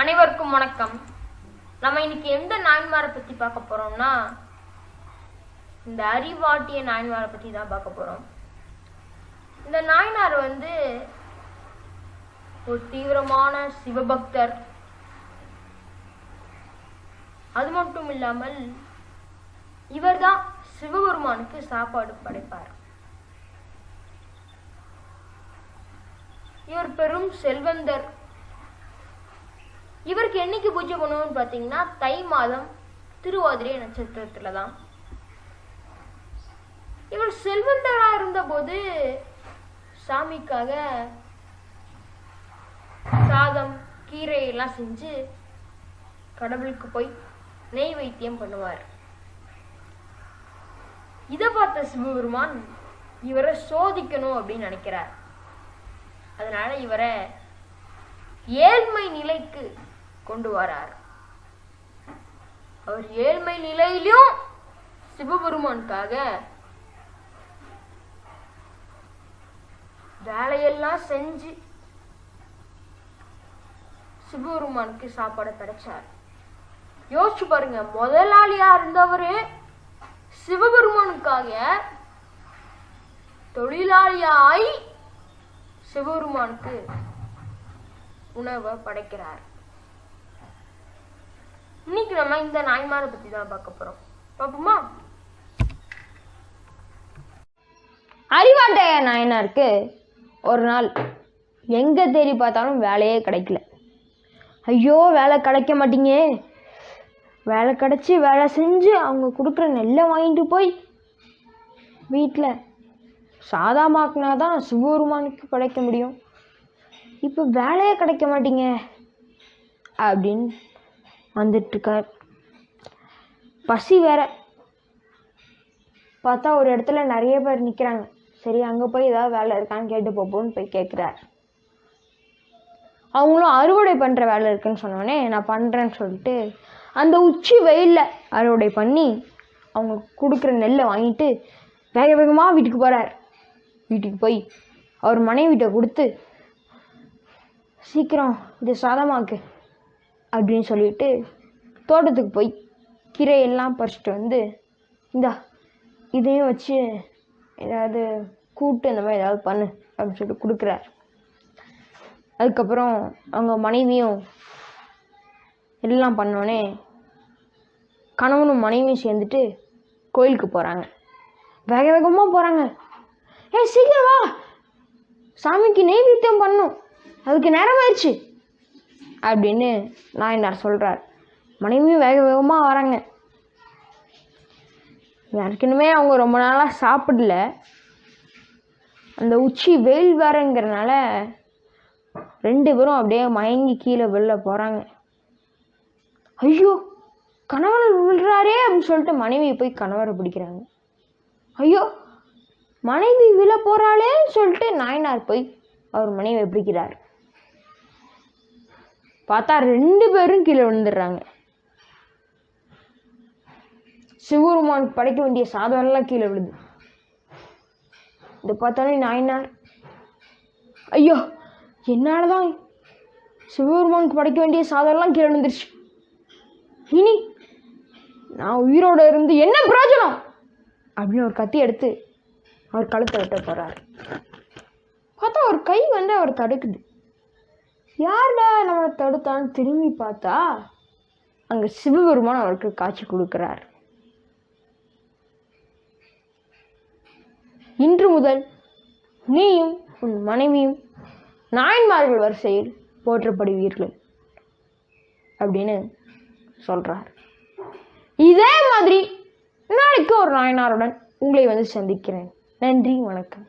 அனைவருக்கும் வணக்கம். நம்ம இன்னைக்கு எந்த நாயன்மாரை பத்தி பார்க்க போறோம்னா இந்த அறிவாட்டிய நாயன்மாரை பத்தி தான் பார்க்க போறோம். இந்த நாயனார் வந்து ஒரு தீவிரமான சிவபக்தர். அது மட்டும் இல்லாமல் இவர்தான் சிவபெருமானுக்கு சாப்பாடு படைப்பார். இவர் பெரும் செல்வந்தர். இவருக்கு என்னைக்கு பூஜை பண்ணுவோம்னு பார்த்தீங்கன்னா தை மாதம் திருவாதிரை நட்சத்திரத்தில் தான் இவர் செல்வந்தராக இருந்தபோது சாமிக்காக சாதம் கீரை எல்லாம் செஞ்சு கடவுளுக்கு போய் நெய் வைத்தியம் பண்ணுவார். இதை பார்த்த சிவபெருமான் இவரை சோதிக்கணும் அப்படின்னு நினைக்கிறார். அதனால இவரை ஏழ்மை நிலைக்கு கொண்டு வரார். அவர் ஏழ்மை நிலையிலும் சிவபெருமானுக்காக வேலையெல்லாம் செஞ்சு சிவபெருமானுக்கு சாப்பாடு கிடைச்சார் யோசிச்சு பாருங்க முதலாளியா இருந்தவரு சிவபெருமானுக்காக தொழிலாளியாய் சிவபெருமானுக்கு உணவை படைக்கிறார். இன்னைக்கு நம்ம இந்த நாய்மாரை பத்தி தான் பார்க்க போறோம். பார்ப்போமா? அறிவாட்டைய நாயனாருக்கு ஒரு நாள் எங்கே தேடி பார்த்தாலும் வேலையே கிடைக்கல. ஐயோ வேலை கிடைக்க மாட்டீங்க. வேலை கிடச்சி வேலை செஞ்சு அவங்க கொடுக்குற நெல்லை வாங்கிட்டு போய் வீட்டில் சாதாமாக்குனா தான் சிவபெருமானுக்கு கிடைக்க முடியும். இப்போ வேலையே கிடைக்க மாட்டீங்க. அப்படின்னு வந்துட்டுருக்கார். பசி வேற. பார்த்தா ஒரு இடத்துல நிறைய பேர் நிற்கிறாங்க சரி அங்கே போய் ஏதாவது வேலை இருக்கான்னு கேட்டு போப்போன்னு போய் கேட்குறார். அவங்களும் அறுவடை பண்ணுற வேலை இருக்குன்னு சொன்னோடனே நான் பண்ணுறேன்னு சொல்லிட்டு அந்த உச்சி வெயிலில் அறுவடை பண்ணி அவங்க கொடுக்குற நெல்லை வாங்கிட்டு வேக வேகமாக வீட்டுக்கு போகிறார் வீட்டுக்கு போய் அவர் மனைவிட்ட கொடுத்து சீக்கிரம் இது சாதமாக்கு. அப்படின்னு சொல்லிட்டு தோட்டத்துக்கு போய் கீரையெல்லாம் பறிச்சிட்டு வந்து இந்தா இதையும் வச்சு ஏதாவது கூட்டு இந்த மாதிரி ஏதாவது பண்ணு அப்படின்னு சொல்லிட்டு கொடுக்குறார். அதுக்கப்புறம் அவங்க மனைவியும் எல்லாம் பண்ணோடனே கணவனும் மனைவியும் சேர்ந்துட்டு கோயிலுக்கு போகிறாங்க வேக வேகமாக போகிறாங்க ஏ சீக்கிரம் வா. சாமிக்கு நெய்வேத்தியம் பண்ணும் அதுக்கு நேரம் ஆயிடுச்சு அப்படின்னு நாயனார் சொல்கிறார் மனைவியும் வேக வேகமாக வராங்க. ஏற்கனவே அவங்க ரொம்ப நாளாக சாப்பிடல. அந்த உச்சி வெயில் வேறங்கிறனால ரெண்டு பேரும் அப்படியே மயங்கி கீழே வெளில போகிறாங்க ஐயோ கணவன் விழுறாரே அப்படின்னு சொல்லிட்டு மனைவி போய் கணவரை பிடிக்கிறாங்க. ஐயோ மனைவி விழ போகிறாளேன்னு சொல்லிட்டு நாயனார் போய் அவர் மனைவியை பிடிக்கிறார். பார்த்தா ரெண்டு பேரும் கீழே விழுந்துடுறாங்க. சிவபெருமானுக்கு படைக்க வேண்டிய சாதம் எல்லாம் கீழே விழுது. இதை பார்த்தாலே நாயனார் ஐயோ என்னால் தான் சிவபெருமானுக்கு படைக்க வேண்டிய சாதனெல்லாம் கீழே விழுந்துருச்சு. இனி நான் உயிரோட இருந்து என்ன பிரயோஜனம்? அப்படின்னு ஒரு கத்தி எடுத்து அவர் கழுத்தை வெட்ட போகிறார் பார்த்தா ஒரு கை வந்து அவர் தடுக்குது. யார்டா நம்மளை தடுத்தான்னு திரும்பி பார்த்தா அங்கே சிவபெருமான் அவருக்கு காட்சி கொடுக்கிறார். இன்று முதல் நீயும் உன் மனைவியும் நாயன்மார்கள் வரிசையில் போற்றப்படுவீர்கள் அப்படின்னு சொல்கிறார் இதே மாதிரி நாளைக்கு ஒரு நாயனாருடன் உங்களை வந்து சந்திக்கிறேன். நன்றி வணக்கம்.